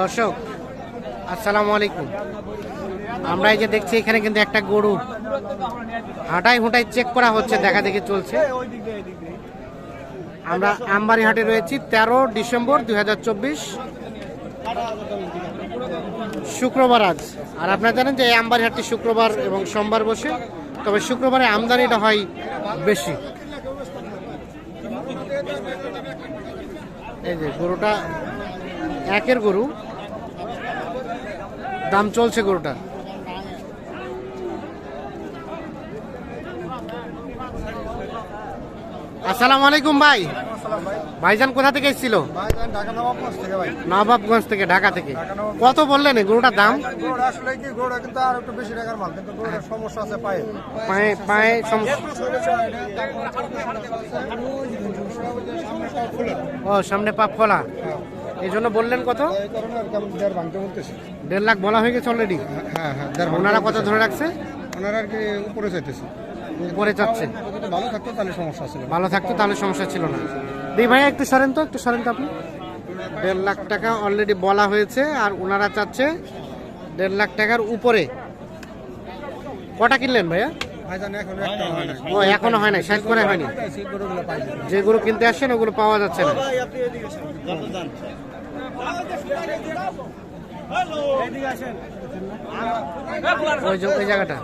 দর্শক, আসসালামু আলাইকুম। আমরা এই যে দেখছি, এখানে কিন্তু একটা গরু হাঁটাই হুঁটাই চেক করা হচ্ছে, দেখা দেখি চলছে। আমরা আমবাড়ি হাটে রয়েছি, তেরো ডিসেম্বর দু হাজার চব্বিশ, শুক্রবার আজ। আর আপনারা জানেন যে এই আমবাড়ি হাটটি শুক্রবার এবং সোমবার বসে, তবে শুক্রবারে আমদানিটা হয় বেশি। এই যে গরুটা, একের গরু। দাম চলছে গরুটা আসসালামু আলাইকুম ভাই। ভাইজান কোথা থেকে এসেছিল? নবাবগঞ্জ থেকে ঢাকা থেকে। কত বললেন গরুটার দাম? আসলে কি গরুটা কিন্তু আর একটু বেশি টাকার মাল কিন্তু গরুটার সমস্যা আছে পায়ে। পায়ে পায়ে ও সামনে পাপ ফলা এই জন্য বললেন কত? দেড় লাখ বলা হয়ে গেছে অলরেডি হ্যাঁ হ্যাঁ ওনারা কত ধরে রাখছে? ওনারা আর কি উপরে চাইতেছে উপরে চাচ্ছে ভালো থাকতো তাহলে সমস্যা ছিল ভালো থাকতো তাহলে সমস্যা ছিল না। দিই ভাইয়া, একটু সরেন তো, একটু সরেন তো আপনি। দেড় লাখ টাকা অলরেডি বলা হয়েছে আর ওনারা চাচ্ছে দেড় লাখ টাকার উপরে। কটা কিনলেন ভাইয়া? ভাইজান এখন একটা হয় না ও এখনও হয় নাই শেষ করে হয়নি। যেগুলো কিনতে আসছেন ওগুলো পাওয়া যাচ্ছে না। ওই জায়গাটা।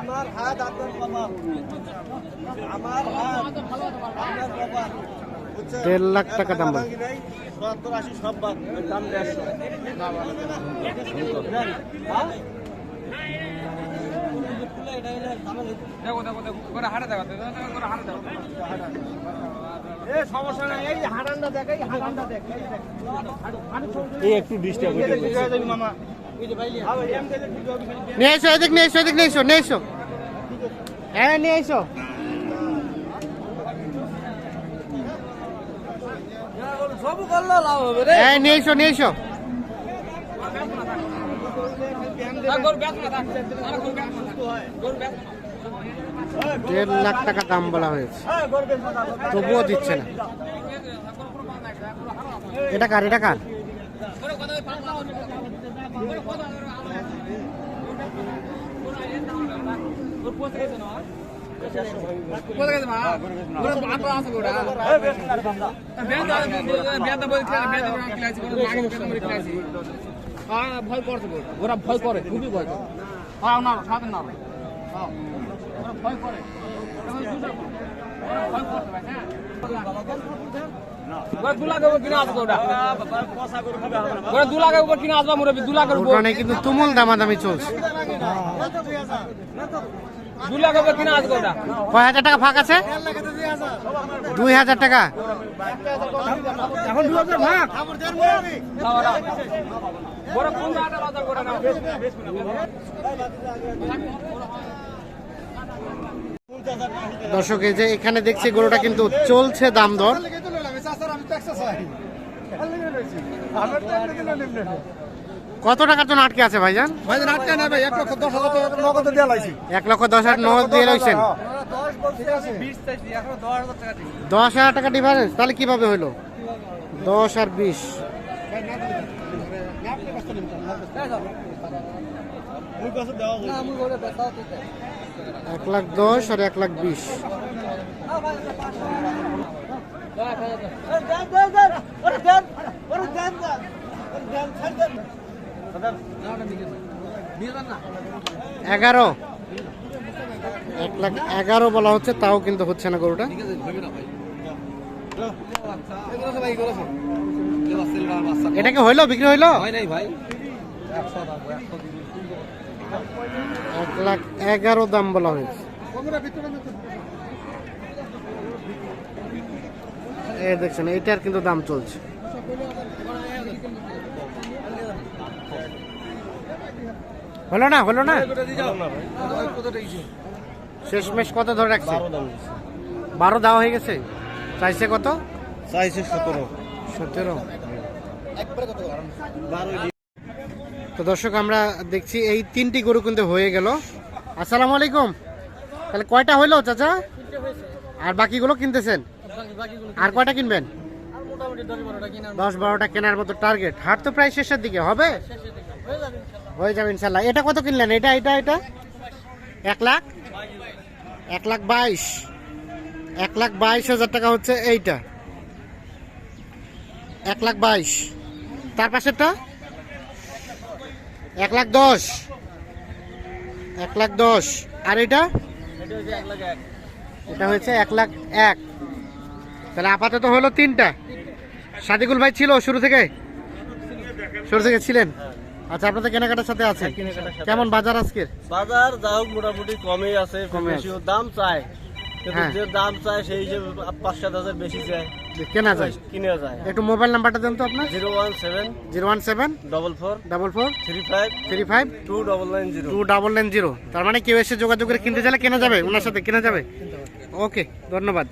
আমার হাত আপনার বাবা আমার হাত আপনার বাবা দেড় লাখ টাকা দাম বলে। সত্তর আশি সব বাদ দাম দেড়শো নিয়ে এসো এদিক নিয়ে এসো এদিক নিয়ে এসো নিয়ে এসো। হ্যাঁ নিয়ে এসো। হ্যাঁ নিয়ে এসো নিয়ে এসো। দেড় লাখ টাকা দাম বলা হয়েছে। তবুও দিচ্ছে না। এটা কার এটা কার? ভয় করছে, ওরা ভয় করে, খুবই ভয় করে। হ্যাঁ না সাথে না হ্যাঁ ওরা ভয় করে। ভয় করতে ভাই হ্যাঁ? ওরা দু লাখের উপর কিনে আসবে ওটা ওরা দু লাখের উপর কিনে আসবে মুরব্বী দু লাখের উপর। ওখানে কিন্তু তুমুল দামাদামি চলছে। দু লাখের উপর কিনে আসবে ওটা কয় হাজার টাকা ফাঁক আছে? দুই হাজার টাকা। এখন দু হাজার পনেরো হাজার হাজার করে না দর্শক, এই যে এখানে দেখছি গরুটা কিন্তু চলছে দাম দর কত টাকার জন্য আটকে আছে ভাইজান? ভাই এক লক্ষ দশ হাজার নগদে দেওয়া এক লক্ষ দশ হাজার নগদ দিয়ে রয়েছেন দশ হাজার টাকা ডিফারেন্স তাহলে কীভাবে হলো দশ আর বিশ। এক লাখ দশ আর এক লাখ বিশ। এগারো। এক লাখ এগারো বলা হচ্ছে, তাও কিন্তু হচ্ছে না গরুটা। এটা কি হইল? বিক্রি হইল? এক লাখ এগারো দাম বলা হয়েছে। এই দেখছেন এটার কিন্তু দাম চলছে। হলো না হলো না? শেষমেশ কত ধরে রাখছে? বারো দেওয়া হয়ে গেছে? চাইছে কত? চাইছে সতেরো। সতেরো। তো দর্শক, আমরা দেখছি এই তিনটি গরু কিন্তু হয়ে গেল। আসসালামু আলাইকুম। তাহলে কয়টা হইল চাচা? আর বাকিগুলো কিনতেছেন? আর কয়টা কিনবেন? দশ বারোটা কিনার মতো টার্গেট হাট তো প্রায় শেষের দিকে, হবে? হয়ে যাবে ইনশাল্লাহ। এটা কত কিনলেন? এটা এটা এটা? এক লাখ? এক লাখ বাইশ। এক লাখ বাইশ হাজার টাকা হচ্ছে এইটা। এক লাখ বাইশ। তার পাশেরটা? এক লাখ দশ। এক লাখ দশ। আর এটা? এটা হয়েছে এক লাখ এক। তাহলে আপাতত হলো তিনটা। সাদিকুল ভাই ছিল শুরু থেকে? শুরু থেকে ছিলেন? আচ্ছা আপনাদের কেনাকাটার সাথে আছে কেমন বাজার আজকের? বাজার যা হোক মোটামুটি কমই আছে কমে আছে। দাম চায় কিন্তু হ্যাঁ। যে দাম চায় সেই হিসেবে পাঁচ সাত হাজার বেশি চায়। কেনা যায়? কিনে যায়। একটু মোবাইল নাম্বারটা দেন তো আপনার। Zero one seven zero one seven double four double four three five three five two double nine zero. Two double nine zero. তার মানে কেউ এসে যোগাযোগ করে কিনতে চাইলে কেনা যাবে? ওনার সাথে কেনা যাবে? ওকে ধন্যবাদ।